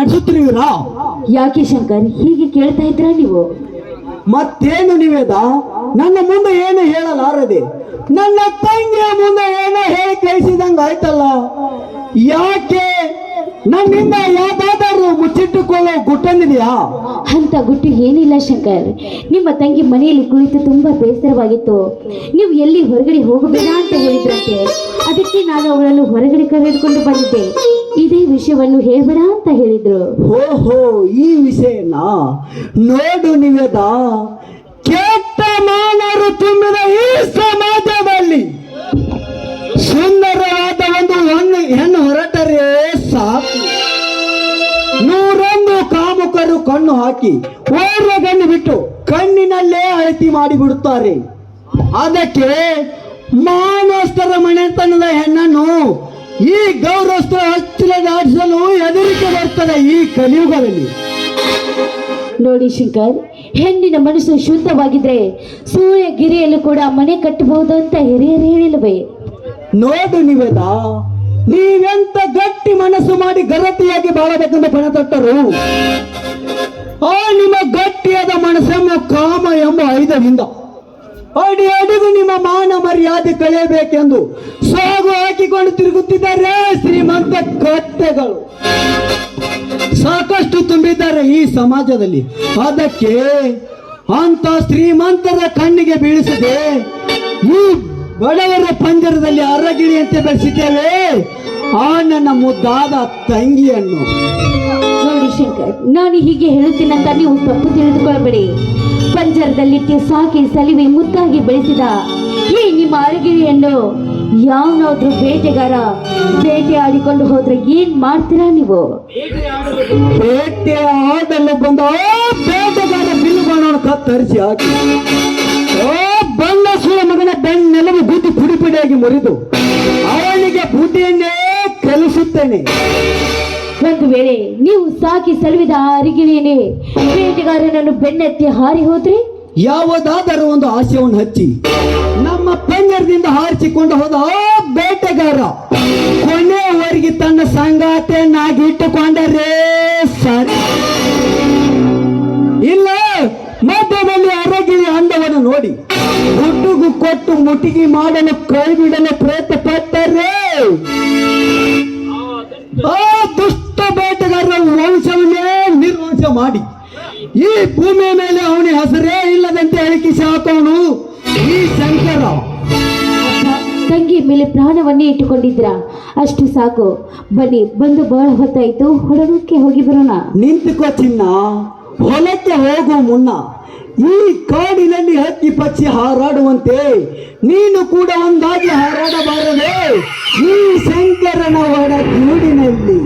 ನಡೆಸುತ್ತಿರುವಿರಾ ಯಾಕೆ ಶಂಕರ್? ಹೀಗೆ ಕೇಳ್ತಾ ಇದ್ರ ನೀವು? ಮತ್ತೇನು ನಿವೇದ? ನನ್ನ ಮುಂದೆ ಏನು ಹೇಳಲಾರದೆ? ನನ್ನ ತಂಗಿಯ ಮುಂದೆ ಏನೋ ಹೇಳಿ ಕಳಿಸಿದಂಗ ಆಯ್ತಲ್ಲ? ಯಾಕೆ ನನ್ನಿಂದ ಯಾವ್ದಾದರೂ ಮುಚ್ಚಿಟ್ಟುಕೊಳ್ಳೋ ಗುಟ್ಟನಿದೆಯಾ? ಅಂತ ಗುಟ್ಟು ಏನಿಲ್ಲ ಶಂಕರ್. ನಿಮ್ಮ ತಂಗಿ ಮನೆಯಲ್ಲಿ ಕುಳಿತು ತುಂಬಾ ಬೇಸರವಾಗಿತ್ತು. ನೀವು ಎಲ್ಲಿ ಹೊರಗಡೆ ಹೋಗಬೇಡ ಅಂತ ಹೇಳಿದ್ರಂತೆ. ಅದಕ್ಕೆ ನಾನು ಅವಳನ್ನು ಹೊರಗಡೆ ಕರೆದುಕೊಂಡು ಬಂದಿದ್ದೆ. ಇದೇ ವಿಷಯವನ್ನು ಹೇಳ್ಬೇಡ ಅಂತ ಹೇಳಿದ್ರು. ಓಹೋ ಈ ವಿಷಯನ ನೋಡು ನಿವೇದ. ಕೆಟ್ಟ ಮಾನರು ತುಂಬಿದ ಈ ಸಮಾಜದಲ್ಲಿ ಸುಂದರವಾದ ಒಂದು ಹೆಣ್ಣು ಹೆಣ್ಣು ಹೊರಟರೆ ಸಾಕು. ನೂರೊಂದು ಕಾಮುಕರು ಕಣ್ಣು ಹಾಕಿ ಓರ್ವ ಗಣ್ಣು ಬಿಟ್ಟು ಕಣ್ಣಿನಲ್ಲೇ ಅಳತಿ ಮಾಡಿಬಿಡುತ್ತಾರೆ. ಅದಕ್ಕೆ ಮಾನಸ್ಥರ ಮನೆತನದ ಹೆಣ್ಣನ್ನು ಈ ಗೌರವಸ್ತ್ರ ಹತ್ತಿರ ನಾಡಿಸಲು ಹೆದರಿಕೆ ಬರ್ತದೆ ಈ ಕಲಿಯುಗದಲ್ಲಿ. ನೋಡಿ ಶಂಕರ್ ಹೆಣ್ಣಿನ ಮನಸ್ಸು ಶುದ್ಧವಾಗಿದ್ರೆ ಸೂರ್ಯ ಗಿರಿಯಲ್ಲೂ ಕೂಡ ಮನೆ ಕಟ್ಟಬಹುದು ಅಂತ ಹಿರಿಯರು ಹೇಳಿಲ್ವೇ? ನೋಡು ನಿವೇದ ನೀವೆಂತ ಗಟ್ಟಿ ಮನಸ್ಸು ಮಾಡಿ ಗರತಿಯಾಗಿ ಬಾಳಬೇಕೆಂದು ಪಣ ತೊಟ್ಟರು? ಆ ನಿಮ್ಮ ಗಟ್ಟಿಯಾದ ಮನಸ್ಸೆಂಬ ಕಾಮ ಎಂಬ ಐದರಿಂದ ಅಡಿ ಅಡಿಗೂ ನಿಮ್ಮ ಮಾನ ಮರ್ಯಾದೆ ಕಳೆಯಬೇಕೆಂದು ಸಾಗು ಹಾಕಿಕೊಂಡು ತಿರುಗುತ್ತಿದ್ದಾರೆ ಶ್ರೀಮಂತ ಕತ್ತೆಗಳು. ಸಾಕಷ್ಟು ತುಂಬಿದ್ದಾರೆ ಈ ಸಮಾಜದಲ್ಲಿ. ಅದಕ್ಕೆ ಅಂತ ಶ್ರೀಮಂತರ ಕಣ್ಣಿಗೆ ಬೀಳಿಸದೆ ಈ ಬಡವರ ಪಂಜರದಲ್ಲಿ ಅರಗಿಳಿಯಂತೆ ಬೆಳೆಸಿದ್ದೇವೆ. ಆ ನನ್ನ ಮುದ್ದಾದ ತಂಗಿಯನ್ನು. ನೋಡಿ ಶಂಕರ್, ನಾನು ಹೀಗೆ ಹೇಳುತ್ತೀನಂತ ನೀವು ತಪ್ಪು ತಿಳಿದುಕೊಳ್ಳಬೇಡಿ. ಪಂಜರದಲ್ಲಿಟ್ಟು ಸಾಕಿ ಸಲಿವೆ ಮುದ್ದಾಗಿ ಬೆಳೆಸಿದ ಈ ನಿಮ್ಮ ಅರಗಿರಿಯನ್ನು ಯಾವನಾದ್ರೂ ಬೇಟೆಗಾರ ಬೇಟೆ ಆಡಿಕೊಂಡು ಹೋದ್ರೆ ಏನ್ ಮಾಡ್ತೀರಾ ನೀವು? ಬೇಟೆ ಆಡಲು ಬಂದ ಆ ಬೇಟೆಗಾರ ಬಿಲ್ಲು ಬಾಣವನ್ನು ಕತ್ತರಿಸಿ ಹಾಕಿ. ಓ ಬಂದ ಸುಳ ಮಗನ ಬೆನ್ನೆಲವು ಬುದ್ಧಿ ಪುಡಿ ಪುಡಿಯಾಗಿ ಮುರಿದು ಅವನಿಗೆ ಬೂದಿಯನ್ನೇ ಕಲಿಸುತ್ತೇನೆ. ಒಂದು ವೇಳೆ ನೀವು ಸಾಕಿ ಸಲುವಿದ ಆ ಅರಿಗಿಣಿಯನ್ನೇ ಬೇಟೆಗಾರನನ್ನು ಬೆನ್ನತ್ತಿ ಹಾರಿ ಹೋದ್ರೆ? ಯಾವುದಾದರೂ ಒಂದು ಆಶಯವನ್ನು ಹಚ್ಚಿ, ನಮ್ಮ ಪಂಜರದಿಂದ ಹಾರಿಸಿಕೊಂಡು ಹೋದ ಆ ಬೇಟೆಗಾರ ಕೊನೆಯವರೆಗೆ ತನ್ನ ಸಂಗಾತಿಯನ್ನಾಗಿಟ್ಟುಕೊಂಡರೇ ಸರಿ ಇಲ್ಲ, ಮಧ್ಯದಲ್ಲಿ ಅರಗಿಳಿ ಅಂದವನ್ನು ನೋಡಿ ಹುಡುಗು ಕೊಟ್ಟು ಮುಟಿಗಿ ಮಾಡಲು ಕೈ ಬಿಡಲು ಪ್ರಯತ್ನ ಪಟ್ಟರೆ ಆ ದುಷ್ಟ ಈ ಭೂಮಿಯ ಮೇಲೆ ಅವನಿ ಹೆಸರೇ ಇಲ್ಲದಂತೆ ಹೇಳಿಕೆ ಹಾಕೋನು ಈ ಶಂಕರ. ತಂಗಿ ಮೇಲೆ ಪ್ರಾಣವನ್ನೇ ಇಟ್ಟುಕೊಂಡಿದ್ರ ಅಷ್ಟು ಸಾಕು. ಬನ್ನಿ ಬಂದು ಬಹಳ ಹೊತ್ತಾಯ್ತು. ಹೊಡಗಕ್ಕೆ ಹೋಗಿ ಬರೋಣ. ನಿಂತುಕೋ ಚಿನ್ನ. ಹೊಲಕ್ಕೆ ಹೋಗುವ ಮುನ್ನ. ಈ ಕಾಡಿನಲ್ಲಿ ಹಕ್ಕಿ ಪಕ್ಷಿ ಹಾರಾಡುವಂತೆ ನೀನು ಕೂಡ ಒಂದಾಗಿ ಹಾರಾಡಬಾರದೆ. ಈ ಶಂಕರನ ಒಡ ಗೂಡಿನಲ್ಲಿ